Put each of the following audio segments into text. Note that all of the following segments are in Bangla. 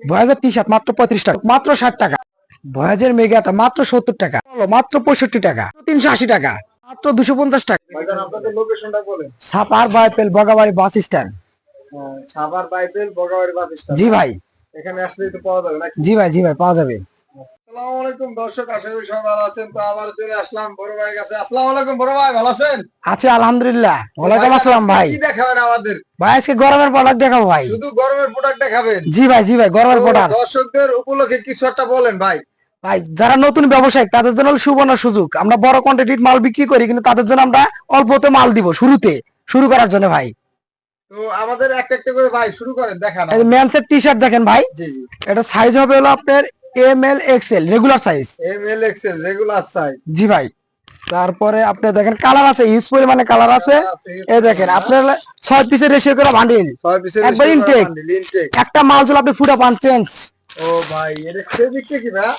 ভয়েজের টি শার্ট মাত্র পঁয়ত্রিশ টাকা মাত্র ষাট টাকা। ভয়েজের মেগাটা মাত্র সত্তর টাকা মাত্র পঁয়ষট্টি টাকা তিনশো আশি টাকা মাত্র দুশো পঞ্চাশ টাকা। সাপার বাইপেল বগাবাড়ি বাস স্ট্যান্ড। ছাপার বাইপেল বগাবাড়ি বাস স্ট্যান্ড। জি ভাই। এখানে আসলে তো পাওয়া যাবে জি ভাই জি ভাই পাওয়া যাবে। আসসালামু আলাইকুম দর্শক আশা করি সবাই ভালো আছেন। তো আবার চলে আসলাম বড় ভাইয়ের কাছে। আসসালামু আলাইকুম বড় ভাই ভালো আছেন? আছে আলহামদুলিল্লাহ। ওয়ালাইকুম আসসালাম ভাই। কি দেখাবেন আমাদের? ভাই আজকে গরমের প্রোডাক্ট দেখাবো ভাই। শুধু গরমের প্রোডাক্ট দেখাবেন? জি ভাই জি ভাই গরমের প্রোডাক্ট দর্শকদের উপলক্ষে কিছু একটা বলেন ভাই। ভাই যারা নতুন ব্যবসায়িক তাদের জন্য সুবর্ণ সুযোগ। আমরা বড় কোয়ান্টিটির মাল বিক্রি করি কিন্তু তাদের জন্য আমরা অল্পতে মাল দিব শুরুতে। শুরু করার জন্য ভাই। তো আমাদের এক একটা করে ভাই শুরু করেন দেখান টি শার্ট দেখেন ভাই। জি জি। এটা সাইজ হবে হলো আপনার M L XL regular size M L XL regular size জি ভাই। তারপরে আপনি দেখেন কালার আছে ইউজ পরিমাণে কালার আছে। এই দেখেন আপনার ছয় পিসের রেশিও করে বান্ডিল একবার ইনটেক একটা মাল আপনি ফুটা পান চেঞ্জ ও ভাই এটা ফেব্রিকটা কি ভাই?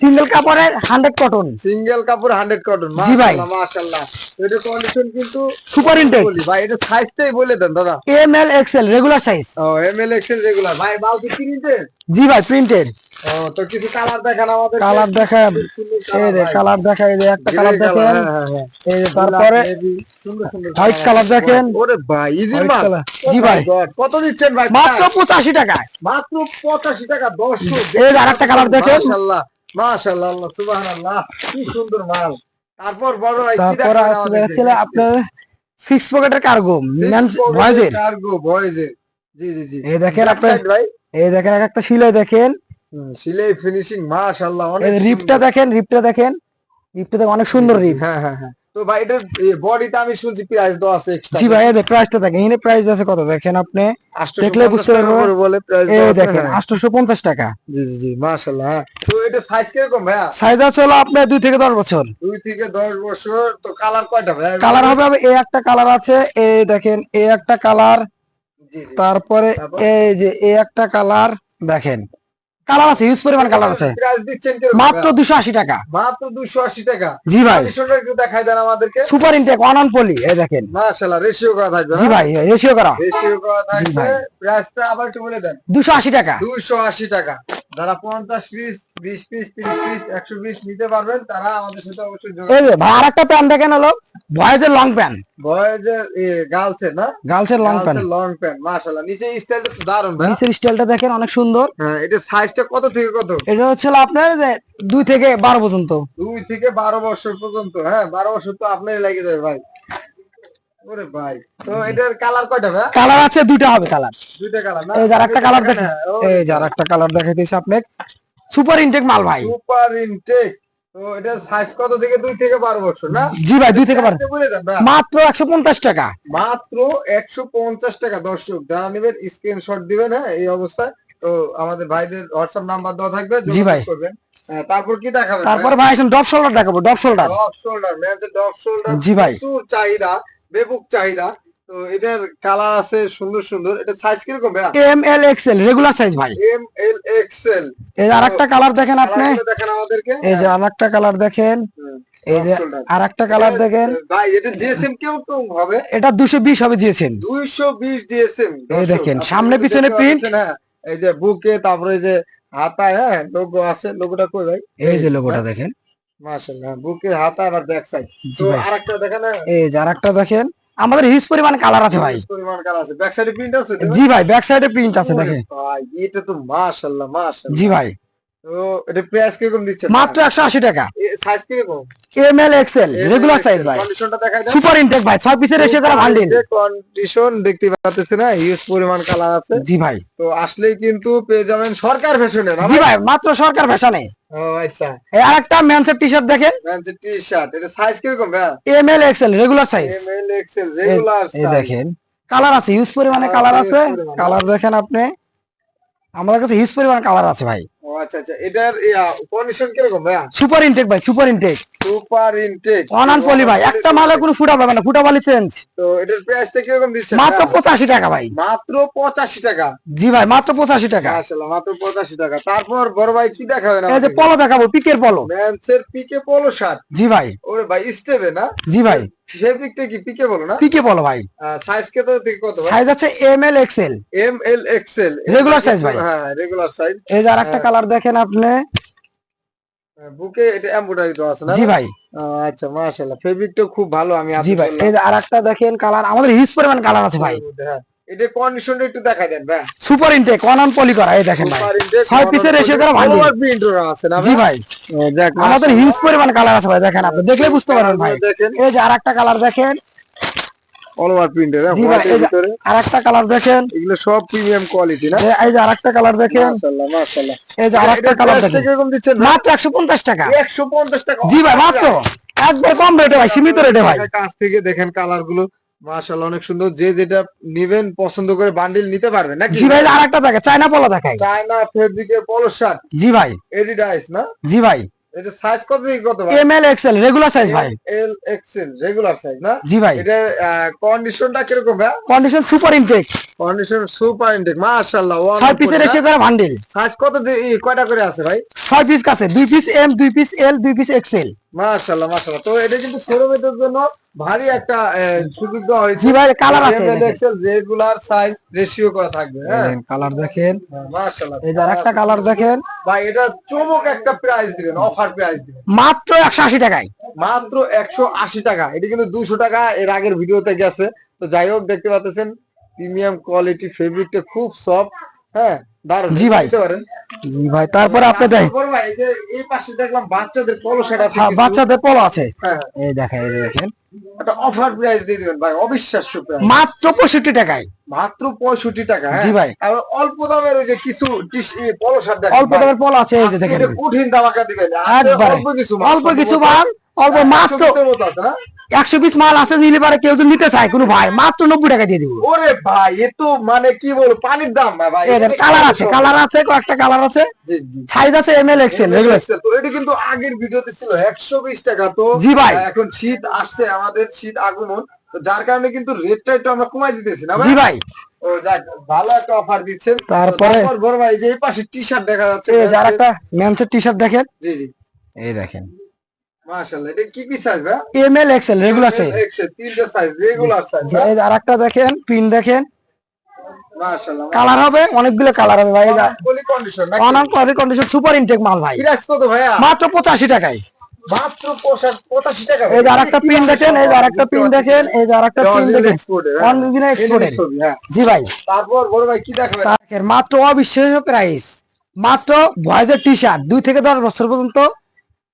সিঙ্গেল কাপড়ের হান্ড্রেড কটন সিঙ্গেল কাপড় 100 কটন জি ভাই। মাশাআল্লাহ এটা কন্ডিশন কিন্তু সুপার ইনটেক ভাই এটা সাইজটাই বলে দেন দাদা। M L XL regular size ও এম এল এক্সেল রেগুলার ভাই মাল কি প্রিন্টেড জি ভাই প্রিন্টেড তো কিছু কালার দেখান আমাদের কালার দেখান। এই যে কালার দেখা এই যে একটা কালার দেখেন। হ্যাঁ, এই যে তারপরে সুন্দর সুন্দর হোয়াইট কালার দেখেন। ওরে ভাই ইজি মাল। Oh জি ভাই। কত দিচ্ছেন ভাই? মাত্র মাত্র 85 টাকা 10 এই যে আরেকটা কালার দেখেন। মাশাআল্লাহ মাশাআল্লাহ আল্লাহ সুবহানাল্লাহ কি সুন্দর মাল। তারপর বড় ভাই কি আপনি আপনার সিক্স পকেটের কার্গো ভয়েজের এর। জি জি জি। এই দেখেন ভাই। এই দেখেন এক একটা সিলাই দেখেন। সিলাই ফিনিশিং মাশাআল্লাহ অনেক রিপটা দেখেন রিপটা দেখেন। রিপটা দেখেন অনেক সুন্দর রিপ। হ্যাঁ হ্যাঁ হ্যাঁ। তো ভাই এটার বডিতে আমি শুনছি প্রাইস দেওয়া আছে এক্সট্রা জি ভাই এই প্রাইসটা দেখেন এখানে প্রাইস আছে কত? দেখেন আপনি দেখলে বুঝতে পারবেন। বলে প্রাইস দেওয়া দেখেন হ্যাঁ। আটশোশো পঞ্চাশ টাকা। জি জি জি মাশাআল্লাহ হ্যাঁ। তো এটা সাইজ কীরকম ভাইয়া? সাইজ আছে হলো আপনার দুই থেকে দশ বছর। দুই থেকে দশ বছর তো কালার কয়টা ভাইয়া? কালার হবে হবে এই একটা কালার আছে এই দেখেন এই একটা কালার তারপরে এই যে এই একটা কালার দেখেন। কালার আছে ইউজ পরিমাণ কালার আছে। মাত্র দুশো আশি টাকা। মাত্র 280 টাকা। জি ভাই। একটু দেখাই দেন আমাদেরকে। সুপার ইনটেক অন পলি এই দেখেন। মাশাআল্লাহ রেশিও করা থাকবে জি ভাই রেশিও করা। রেশিও করা থাকবে প্রাইসটা আবার একটু বলে দেন। দুশো আশি টাকা। দুশো আশি টাকা। যারা পঞ্চাশ পিস বিশ পিস তিরিশ পিস একশো পিস নিতে পারবেন তারা আমাদের সাথে অবশ্যই এই যে ভাই আর একটা প্যান্ট দেখেন হলো বয়েজের লং প্যান্ট। বয়েজের গার্লসের না? গার্লসের লং প্যান্ট। লং প্যান্ট মাশাআল্লাহ। নিচে স্টাইলটা তো দারুণ ভাই। নিচের স্টাইলটা দেখেন অনেক সুন্দর। হ্যাঁ এটা সাইজটা কত থেকে কত? এটা হচ্ছে আপনার যে দুই থেকে বারো পর্যন্ত। দুই থেকে বারো বছর পর্যন্ত হ্যাঁ বারো বছর তো আপনারই লেগে যাবে ভাই। ওরে ভাই তো এটার কালার কয়টা ভাই? কালার আছে দুইটা হবে কালার দুইটা কালার না? এই যার একটা কালার দেখেন। এই যার একটা কালার দেখাইতেছি আপনি সুপার ইনটেক মাল ভাই। সুপার ইনটেক তো এটা সাইজ কত থেকে? দুই থেকে বারো বছর না? জি ভাই দুই থেকে বারো। Price টা বলে দেন ভাই। মাত্র একশো পঞ্চাশ টাকা। মাত্র একশো পঞ্চাশ টাকা দর্শক যারা নেবেন স্ক্রিনশট দিবেন হ্যাঁ এই অবস্থায়। তো আমাদের ভাইদের হোয়াটসঅ্যাপ নাম্বার দেওয়া থাকবে জি ভাই। করবেন। হ্যাঁ, তারপর কি দেখাবেন তারপরে ভাই? এখন ডপ শোল্ডার দেখাবো ডপ শোল্ডার ডপ শোল্ডার ম্যাচের ডপ শোল্ডার জি ভাই। প্রচুর চাহিদা বেবুক চাহিদা। তো এটার কালার আছে সুন্দর সুন্দর। এটা সাইজ কীরকম ভাইয়া? M L XL regular size ভাই। এম এল এক্সেল এই যে আরেকটা কালার দেখেন আপনি। দেখেন আমাদেরকে। এই যে আরেকটা কালার দেখেন। হুম, এই যে আরেকটা কালার দেখেন। ভাই এটা জিএসএম কেমন হবে? এটা দুশো বিশ হবে দিয়েছেন দুইশো বিশ জিএসএম এই দেখেন, সামনে পিছনে print। হ্যাঁ এই যে বুকে তারপরে যে হাতায় হ্যাঁ লোগো আছে। লোগোটা কই ভাই? এই যে লোগোটা দেখেন। মাশাআল্লাহ বুকে হাতা আর ব্যাক সাইড তো আরেকটা দেখেন হ্যাঁ, এই যে আরেকটা দেখেন। আমাদের হিউজ পরিমাণ কালার আছে ভাই। পরিমাণ কালার আছে। ব্যাক সাইডে প্রিন্ট আছে জি ভাই ব্যাক সাইডে প্রিন্ট আছে দেখে দেখেন ভাই এটা তো মাশাআল্লাহ মাশাআল্লাহ। জি ভাই। এটা প্রাইস কীরকম দিচ্ছে মাত্র একশো আশি টাকা। সাইজ কীরকম? M L XL regular size ভাই। কন্ডিশনটা দেখাই দেন। সুপার ইনটেক ভাই ছয় পিসের এসে করা ভান্ডিল কন্ডিশন দেখতে পাচ্ছেন না হিউজ পরিমাণ কালার আছে। জি ভাই। তো আসলেই কিন্তু পেয়ে যাবেন সরকার ফ্যাশনে জি ভাই? ভাই মাত্র সরকার ফ্যাশনে ও আচ্ছা। এই আরেকটা ম্যানসের টি শার্ট দেখেন। ম্যানসের টি শার্ট এটা সাইজ কীরকম ভাই M L XL regular size M L XL regular এই দেখেন কালার আছে হিউজ পরিমাণে কালার আছে, আছে। কালার দেখেন আপনি। আমাদের কাছে হিউজ পরিমাণে কালার আছে ভাই। আচ্ছা আচ্ছা। এটার কন্ডিশন কীরকম ভাইয়া? সুপার ইনটেক ভাই সুপার ইনটেক সুপার ইনটেক অনান পলি ভাই একটা মালে কোনো ফুটা পাবে না ফুটা বালি চেঞ্জ তো এটার প্রাইসটা কীরকম দিচ্ছে মাত্র পঁচাশি টাকা ভাই। মাত্র পঁচাশি টাকা। জি ভাই মাত্র পঁচাশি টাকা। মাশাআল্লাহ মাত্র পঁচাশি টাকা। তারপর বড় ভাই কি দেখাবেন এই যে পলো দেখাবো পিকের পলো ম্যানসের পিকে পোলো শার্ট জি ভাই। ওরে ভাই স্টেবে না? জি ভাই। ফেব্রিকটা কি পিকে বলো না? পিকে বলো ভাই। সাইজ থেকে কত সাইজ আছে M L XL M L XL Regular size ভাই। হ্যাঁ রেগুলার সাইজ এই যে আরেকটা। কালার দেখেন আপনি। বুকে এটা এমব্রয়ডারি তো আছে না? জি ভাই। আচ্ছা মাশাআল্লাহ। ফেব্রিকটা খুব ভালো আমি জি ভাই এই আরেকটা দেখেন কালার আমাদের হিউজ পরিমাণ কালার আছে ভাই। হ্যাঁ এটা কন্ডিশনটা একটু দেখা দেন ভাই। সুপার ইনটেক পলি করা এই দেখেন ভাই। Super intake, ছয় piece-এর করা ভালো। Color print ওরা আছে না জি ভাই? দেখ আমাদের হিউজ পরিমাণ কালার আছে ভাই দেখেন আপনি। দেখলে বুঝতে পারবেন ভাই। দেখেন। এই যে আরেকটা কালার দেখেন। অল ওভার প্রিন্টের জি যে আরেকটা কালার দেখেন। এগুলো সব প্রিমিয়াম কোয়ালিটি না? এই- যে আরেকটা কালার দেখেন। মাশাআল্লাহ মাশাআল্লাহ। এই যে আরেকটা কালার দেখেন। কীরকম দিচ্ছেন মাত্র একশো পঞ্চাশ টাকা। 150 টাকা। জি ভাই মাত্র। একবার কম রেটে ভাই সীমিত রেটে ভাই। কাছ থেকে দেখেন কালারগুলো মাশাআল্লাহ অনেক সুন্দর। যে যেটা নিবেন পছন্দ করে বান্ডিল নিতে পারবেন নাকি? জি ভাই আরেকটা দেখে চায়না পলা দেখাই চায়না ফেব্রিকের পলো শার্ট জি ভাই। এডিডাইস না? জি ভাই। এটা সাইজ কত থেকে কত ভাই? M L XL regular size ভাই। এল এক্সেল রেগুলার সাইজ না? জি ভাই। এটা কন্ডিশনটা কীরকম ভাই? Condition super intact condition super intact মাশাআল্লাহ ছয় পিসের রেশিও করে ভান্ডিল সাইজ কত কয়টা করে আছে ভাই? ছয় পিস কাছে দুই পিস এম দুই পিস এল দুই পিস এক্সেল মাশাআল্লাহ মাশাআল্লাহ। তো এটা কিন্তু শোরুমের জন্য ভারী একটা সুযোগ দেওয়া হয়েছে। জি ভাই কালার আছে রেগুলার সাইজ রেশিও করা থাকবে হ্যাঁ? কালার দেখেন। মাশাআল্লাহ। এই যে আরেকটা কালার দেখেন। ভাই এটা চমক একটা প্রাইস দিবেন অফার প্রাইস দিবেন। মাত্র একশো আশি টাকায়। মাত্র একশো আশি টাকা। এটা কিন্তু দুশো টাকা এর আগের ভিডিওতে গেছে। তো যাই হোক দেখতে পাচ্ছেন প্রিমিয়াম কোয়ালিটি ফেব্রিকটা খুব সফট হ্যাঁ জি ভাই। জি ভাই তারপরে আপনি দেখ এই পাশে দেখলাম বাচ্চাদের পলো শার্ট আছে হ্যাঁ, বাচ্চাদের পলো আছে। হ্যাঁ। এই দেখেন এই দেখেন। একটা অফার প্রাইস দিয়ে দিবেন ভাই অবিশ্বাস্য প্রাইস মাত্র পঁয়ষট্টি টাকায়। মাত্র পঁয়ষট্টি টাকা জি ভাই। আর অল্প দামের ওই যে কিছু টিস- পলো শার্ট দেখেন অল্প দামের পলো আছে এই যে দেখেন। কঠিন দামাকা দিবেন অল্প কিছু অল্প কিছু মাল। অল্প মাত্র আছে না? একশো পিস মাল আছে নিলে পারে কেউ যদি নিতে চায় কোনো ভাই মাত্র নব্বই টাকা দিয়ে দিব। ওরে ভাই এ তো মানে কি বলব পানির দাম ভাই কালার আছে কালার আছে কয়েকটা কালার আছে। সাইজ আছে এম এল এক্সেল তো এটা কিন্তু আগের ভিডিওতে ছিল একশো বিশ টাকা তো জি ভাই। এখন শীত আসছে আমাদের শীত আগমন তো যার কারণে কিন্তু রেটটা একটু আমরা কমাই দিতেছি না জি ভাই। ও যাক ভালো একটা অফার দিচ্ছেন। তারপরে- বড় ভাই যে এই পাশে টি শার্ট দেখা যাচ্ছে এই যে আরেকটা ম্যানসের টি শার্ট দেখেন। জি জি। এই দেখেন। XL regular size size regular size এই যে আরেকটা দেখেন প্রিন্ট দেখেন। কালার হবে অনেকগুলো কালার হবে ভাই বলি কন্ডিশন না অনাম কোয়ালিটি কন্ডিশন সুপার ইনটেক মাল ভাই। কত ভাইয়া? মাত্র পঁচাশি টাকায়। মাত্র পঁচাশি টাকা এই যে আরেকটা পিন দেখেন এই আরেকটা পিন দেখেন এই আরেকটা পিন দেখেন। অনলাইনে এক্সপোর্টের জি ভাই। তারপর বড় ভাই কি দেখাবেন? মাত্র অবিশ্বাস্য প্রাইস মাত্র বয়েজের টি শার্ট দুই থেকে দশ বছর পর্যন্ত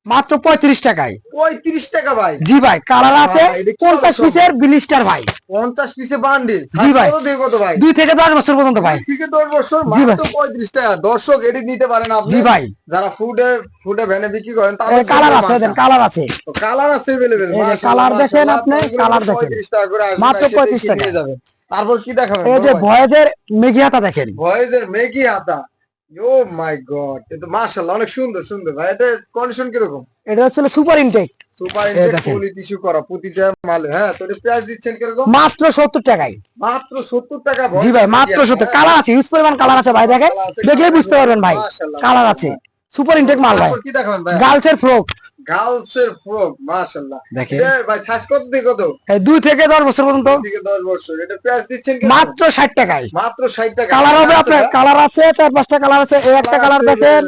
মাত্র পঁয়ত্রিশ টাকায় পঁয়ত্রিশ টাকা ভাই জি ভাই কালার আছে ভাই, এটা কি পঞ্চাশ অবস্থা? পিসের বিলিস্টার ভাই পঞ্চাশ পিসে বান্ডিল জি ভাই। কত দিয়ে কত ভাই দুই থেকে দশ বছর পর্যন্ত ভাই থেকে দশ বছর জি ভাই। মাত্র পঁয়ত্রিশ টাকা দর্শক এটি নিতে পারেন আপনি জি ভাই যারা ফুডে ফুডে ভ্যানে বিক্রি করেন কালার আছে দেন কালার আছে কালার আছে अवेलेबल এই যে colour দেখেন আপনি, colour দেখেন। পঁয়ত্রিশ টাকা করে আসবে, মাত্র এসে 35 দেখে টাকা। নিয়ে যাবেন তারপর কি দেখাবেন এই যে ভয়েজের মেঘিয়াতা দেখেন ভয়েজের মেগি হাতা ও মাই গড এটা মাশাআল্লাহ অনেক সুন্দর সুন্দর ভাই। এটা কন্ডিশন কীরকম? এটা হচ্ছে super intact super intact. Poly tissue করা প্রতিটা মাল হ্যাঁ তো প্রাইস দিচ্ছেন কীরকম? মাত্র সত্তর টাকায়। মাত্র সত্তর টাকা জি ভাই মাত্র সত্তর। কালার আছে ইউজ পরিমাণ কালার আছে ভাই দেখেন। দেখলে বুঝতে পারবেন ভাই। কালার আছে। সুপার ইনটেক মাল ভাই। গার্লস গার্লসের ফ্রক গার্লসের মাশাআল্লাহ। দেখেন ভাই কত এই দুই থেকে দশ বছর পর্যন্ত? থেকে 10 বছর। এটা প্রাইস দিচ্ছেন? মাত্র ষাট টাকায়। মাত্র 60 টাকা কালার হবে আপনার কালার আছে চার পাঁচটা কালার আছে এই একটা কালার দেখেন।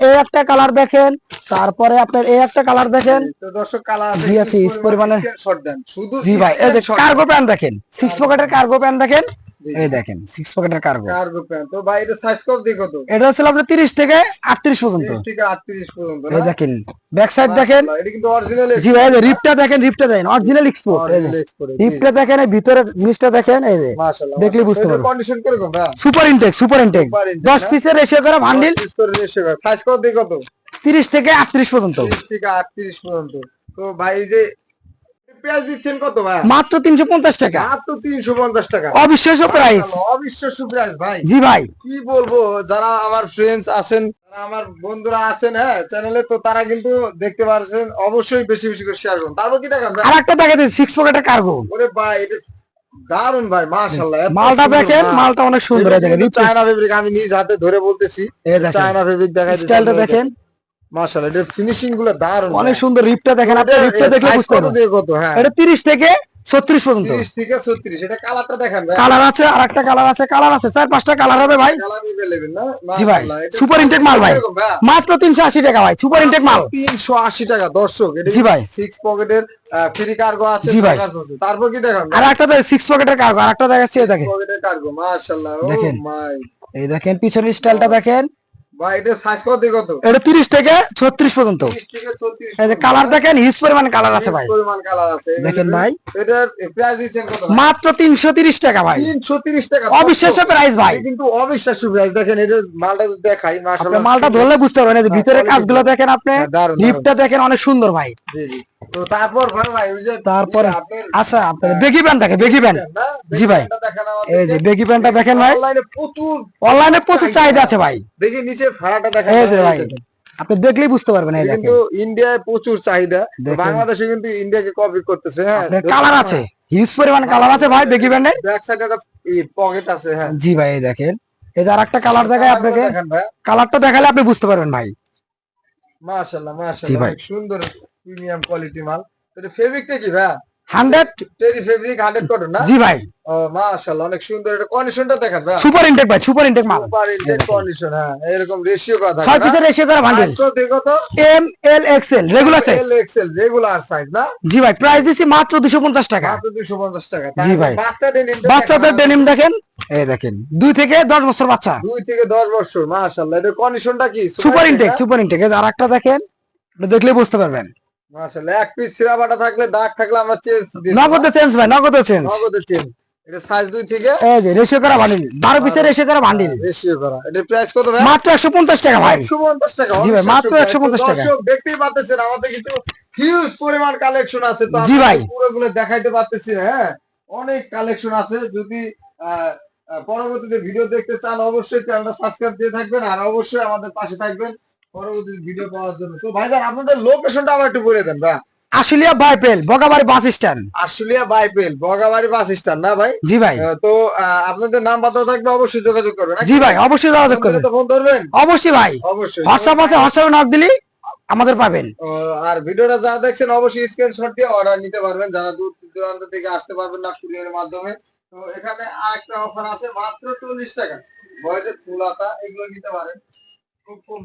এই একটা কালার দেখেন। তারপরে আপনার এই একটা কালার দেখেন। তো দর্শক কালার আছে জি আছে, ইস পরিমাণে- স্ক্রিনশট দেন। শুধু জি ভাই এই যে কার্গো প্যান্ট দেখেন। সিক্স পকেটের কার্গো প্যান্ট দেখেন। এই দেখেন সিক্স পকেটের কার্গো কার্গো প্যান্ট তো ভাই এটা সাইজ কত দিয়ে কত? এটা হচ্ছে আপনার তিরিশ থেকে আটত্রিশ পর্যন্ত। 30 থেকে 38 পর্যন্ত এই দেখেন ব্যাক সাইড দেখেন। এটা কিন্তু অরিজিনাল জি ভাই রিপটা দেখেন রিপটা দেখেন অরিজিনাল এক্সপোর্ট রিপটা দেখেন ভিতরে জিনিসটা দেখেন এই যে। মাশাআল্লাহ দেখলে বুঝতে পারবেন। কন্ডিশন কীরকম ভাই? Super intact super intact Super intake, দশ না? পিসের রেশিও করা ভান্ডিল সাইজ কত দিয়ে কত? তিরিশ থেকে আটত্রিশ পর্যন্ত। 30 থেকে 38 পর্যন্ত। তো ভাই এই যে পেঁয়াজ দিচ্ছেন কত ভাই? মাত্র তিনশো পঞ্চাশ টাকা। মাত্র 350 টাকা। অবিশ্বাস্য প্রাইস অবিশ্বাস্য প্রাইস ভাই। জি ভাই। কি বলব যারা আমার ফ্রেন্ডস আছেন আমার বন্ধুরা আছেন হ্যাঁ চ্যানেলে তো তারা কিন্তু দেখতে পারছেন অবশ্যই বেশি বেশি করে শেয়ার করুন। তারপর কি দেখান? আর একটা দেখে দিন সিক্স কার্গো ওরে ভাই এটা দারুণ ভাই মাশাআল্লাহ মালটা দেখেন মালটা অনেক সুন্দর দেখেন চায়না ফেব্রিক আমি নিজ হাতে ধরে বলতেছি। চায়না ফেব্রিক দেখাই স্টাইলটা দেখেন। মাশাআল্লাহ এটার ফিনিশিং গুলো দারুণ অনেক সুন্দর রিপটা দেখেন আপনি এটা- রিপটা এর দেখলে size বুঝতে কত পারবেন দিয়ে কত হ্যাঁ এটা তিরিশ থেকে ছত্রিশ পর্যন্ত 30 থেকে 36 এটা কালারটা দেখান ভাই কালার আছে আর একটা কালার আছে কালার আছে চার পাঁচটা কালার হবে ভাই কালার अवेलेबल না জি ভাই, মাশাআল্লাহ, এটা super intake মাল ভাই। কিরকম ভাই? মাত্র তিনশো আশি টাকা ভাই সুপার ইনটেক মাল 380 টাকা দর্শক এটা জি ভাই। সিক্স পকেটের ফ্রি কার্গো আছে জি ভাই। packers আছে। তারপর কি দেখান আর একটা সিক্স পকেটের কার্গো আর একটা দেখাচ্ছি এই দেখেন পকেটের কার্গো মাশাআল্লাহ ও দেখেন। মাই এই দেখেন পিছনের স্টাইলটা দেখেন ভাই এটা সাইজ কত দিয়ে কত? এটা তিরিশ থেকে ছত্রিশ পর্যন্ত। 30 থেকে 36 এই যে কালার দেখেন হিউজ পরিমাণ কালার আছে ভাই। পরিমাণ কালার আছে। দেখেন ভাই। প্রাইস ভাই? মাত্র তিনশো তিরিশ টাকা ভাই। 330 টাকা। অবিশ্বাস্য প্রাইস ভাই। কিন্তু অবিশ্বাস্য প্রাইস দেখেন এটা মালটা দেখাই আপনি মালটা ধরলে বুঝতে পারবেন। হ্যাঁ, quality কাজগুলো দেখেন। আপনি। হ্যাঁ, দারুণ। লিফটটা দেখেন অনেক সুন্দর ভাই। তারপর ভাই ভাই ওই যে তারপর আচ্ছা আপনার বেগি প্যান্ট দেখে বেগি প্যান্ট না? জি ভাই। এই যে বেগি প্যান্টটা দেখেন ভাই। অনলাইনে প্রচুর অনলাইনে প্রচুর চাহিদা আছে ভাই। দেখি নিচে ভাড়াটা দেখেন এই যে ভাই আপনি দেখলেই বুঝতে পারবেন এই দেখেন। কিন্তু ইন্ডিয়ায় প্রচুর চাহিদা। বাংলাদেশে কিন্তু ইন্ডিয়াকে কপি করতেছে হ্যাঁ। কালার আছে। হিউজ পরিমাণ কালার আছে ভাই বেগি প্যান্টের ব্যাক সাইডে একটা পকেট আছে হ্যাঁ। জি ভাই এই দেখেন। এই যে আরেকটা কালার দেখায় আপনাকে। কালারটা দেখালে আপনি বুঝতে পারবেন ভাই। মাশাআল্লাহ মাশাআল্লাহ। ভাই। সুন্দর প্রিমিয়াম কোয়ালিটি মাল। এটা ফেব্রিকটা কি ভাই? হান্ড্রেড? টেরি ফেব্রিক 100 কটন না? জি ভাই। মাশাআল্লাহ অনেক সুন্দর এটা কন্ডিশনটা দেখেন ভাই। সুপার ইনটেক ভাই সুপার ইনটেক মাল। সুপার ইনটেক কন্ডিশন হ্যাঁ এরকম রেশিও করা থাকে ছয় পিসের রেশিও করা বান্ডিল সাইজ দেখো তো M L XL regular size L XL regular size না? জি ভাই প্রাইস দিছি মাত্র দুশো পঞ্চাশ টাকা। মাত্র 250 টাকা। জি ভাই। বাচ্চাদের ডেনিম দেখেন এই দেখেন দুই থেকে দশ বছর বাচ্চা। দুই থেকে দশ বছর মাশাআল্লাহ এটা কন্ডিশনটা কি? সুপার ইনটেক সুপার ইনটেক আর একটা দেখেন দেখলে বুঝতে পারবেন। মাশাআল্লাহ এক পিস সিরা বাটা থাকলে দাগ থাকলে আমরা চেঞ্জ দিই নগদে চেঞ্জ ভাই নগদে চেঞ্জ নগদে চেঞ্জ এটা সাইজ দুই থেকে? এই যে রেশিও করা বান্ডিল বারো পিসের রেশিও করা বান্ডিল রেশিও করা। এটা প্রাইস কত ভাই? মাত্র একশো পঞ্চাশ টাকা ভাই। 150 টাকা জি ভাই, মাত্র 150 টাকা। দেখতেই পাচ্ছেন আমাদের কিন্তু হিউজ পরিমাণ কালেকশন আছে। তো জি ভাই। পুরোগুলো দেখাইতে পারতেছি হ্যাঁ? অনেক কালেকশন আছে। যদি পরবর্তীতে ভিডিও দেখতে চান অবশ্যই চ্যানেলটা সাবস্ক্রাইব দিয়ে থাকবেন আর অবশ্যই আমাদের পাশে থাকবেন। পরবর্তী ভিডিও পাওয়ার জন্য। তো ভাইজান আপনাদের লোকেশনটা আবার একটু বলে দেন ভাই। Ashulia Baipail Bogabari bus stand Ashulia Baipail Bogabari bus stand না ভাই? জি ভাই। তো আপনাদের নাম বাতা থাকবে অবশ্যই যোগাযোগ করবেন জি ভাই অবশ্যই যোগাযোগ করবেন। তো ফোন ধরবেন? অবশ্যই ভাই। অবশ্যই। হোয়াটসঅ্যাপ আছে হোয়াটসঅ্যাপে নক দিলি আমাদের পাবেন। আর ভিডিওটা যা দেখছেন অবশ্যই স্ক্রিনশট দিয়ে অর্ডার নিতে পারবেন যারা দূর দূরান্ত থেকে আসতে পারবেন না কুরিয়ারের মাধ্যমে। তো এখানে আরেকটা অফার আছে মাত্র চল্লিশ টাকা। বয়সের ফুল আতা এগুলো নিতে পারেন। খুব কম